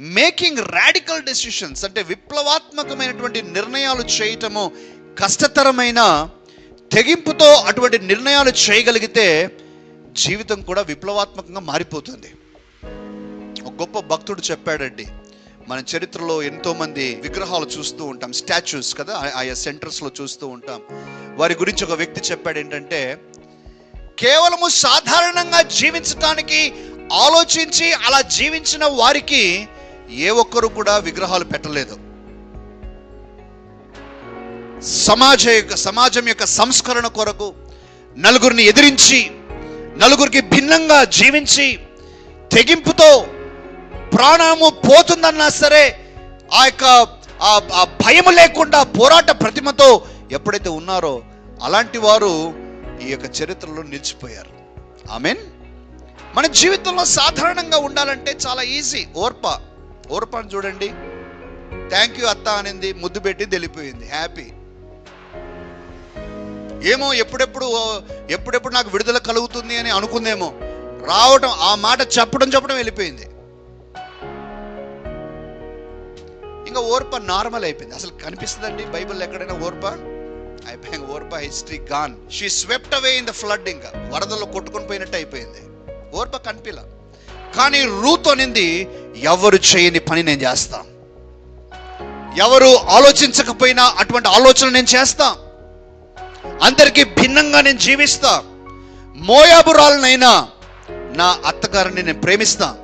Making radical decisions అంటే విప్లవాత్మకమైనటువంటి నిర్ణయాలు చేయటము కష్టతరమైన తెగింపుతో అటువంటి నిర్ణయాలు చేయగలిగితే జీవితం కూడా విప్లవాత్మకంగా మారిపోతుంది. ఒక గొప్ప భక్తుడు చెప్పాడండి మన చరిత్రలో ఎంతోమంది విగ్రహాలు చూస్తూ ఉంటాం స్టాచ్యూస్ కదా ఆయా సెంటర్స్లో చూస్తూ ఉంటాం. వారి గురించి ఒక వ్యక్తి చెప్పాడు ఏంటంటే కేవలము సాధారణంగా జీవించటానికి ఆలోచించి అలా జీవించిన వారికి ఏ ఒక్కరు కూడా విగ్రహాలు పెట్టలేదు. సమాజ యొక్క సమాజం యొక్క సంస్కరణ కొరకు నలుగురిని ఎదిరించి నలుగురికి భిన్నంగా జీవించి తెగింపుతో ప్రాణము పోతుందన్నా సరే ఆ యొక్క ఆ- భయం లేకుండా పోరాట ప్రతిమతో ఎప్పుడైతే ఉన్నారో అలాంటి వారు ఈ యొక్క చరిత్రలో నిలిచిపోయారు. ఐ మీన్ మన జీవితంలో సాధారణంగా ఉండాలంటే చాలా ఈజీ ఓర్ప. ఓర్పని చూడండి. థ్యాంక్ యూ అత్త అనింది ముద్దు పెట్టి వెళ్ళిపోయింది హ్యాపీ ఏమో ఎప్పుడెప్పుడు ఎప్పుడెప్పుడు నాకు విడుదల కలుగుతుంది అని అనుకుందేమో. రావటం ఆ మాట చెప్పడం చెప్పడం వెళ్ళిపోయింది. ఇంకా ఓర్ప నార్మల్ అయిపోయింది. అసలు కనిపిస్తుందండి బైబిల్ ఎక్కడైనా ఓర్ప? అయిపోయింది ఓర్ప history gone she swept away in the flood ఇంకా. వరదల్లో కొట్టుకొని పోయినట్టు అయిపోయింది. ఓర్ప కనిపిల. కానీ రూత్ అనింది ఎవరు చేయని పని నేను చేస్తా. ఎవరు ఆలోచించకపోయినా అటువంటి ఆలోచన నేను చేస్తా. అందరికీ భిన్నంగా నేను జీవిస్తా. మోయాబురాలనైనా నా అత్తగారిని నేను ప్రేమిస్తా.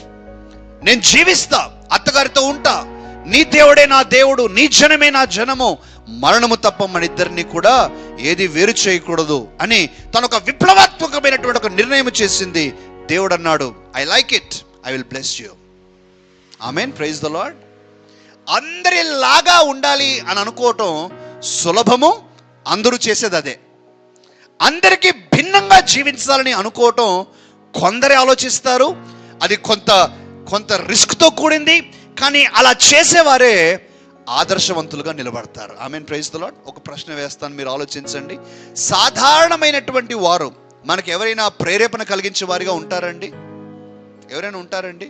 నేను జీవిస్తా. అత్తగారితో ఉంటా. నీ దేవుడే నా దేవుడు నీ జనమే నా జనము. మరణము తప్ప మన ఇద్దరిని కూడా ఏది వేరు చేయకూడదు అని తను ఒక విప్లవాత్మకమైనటువంటి ఒక నిర్ణయం చేసింది దేవుడు అన్నాడు I like it I will bless you amen praise the lord అందరిలాగా ఉండాలి అని అనుకోవటం సులభము అందరూ చేసేది అదే. అందరికీ భిన్నంగా జీవించాలని అనుకోవటం కొందరే ఆలోచిస్తారు అది కొంత కొంత రిస్క్తో కూడింది కానీ అలా చేసేవారే ఆదర్శవంతులుగా నిలబడతారు. ఐ మీన్ ప్రైజ్ లాడ్ ఒక ప్రశ్న వేస్తాను మీరు ఆలోచించండి. సాధారణమైనటువంటి వారు మనకు ఎవరైనా ప్రేరేపణ కలిగించే వారిగా ఉంటారండి? ఎవరైనా ఉంటారండి?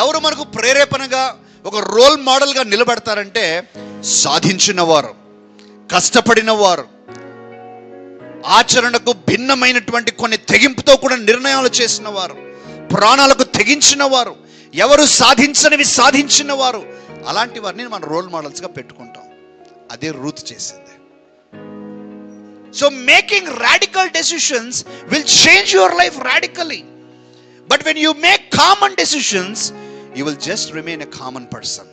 ఎవరు మనకు ప్రేరేపణగా ఒక రోల్ మోడల్గా నిలబడతారంటే సాధించిన వారు కష్టపడిన వారు ఆచరణకు భిన్నమైనటువంటి కొన్ని తెగింపుతో కూడా నిర్ణయాలు చేసిన వారు ప్రాణాలకు తెగించిన వారు ఎవరు సాధించనివి సాధించిన వారు అలాంటి వారిని మనం రోల్ మోడల్స్గా పెట్టుకుంటాం. అదే రూత్ చేసింది. So making radical decisions will change your life radically but when you make common decisions you will just remain a common person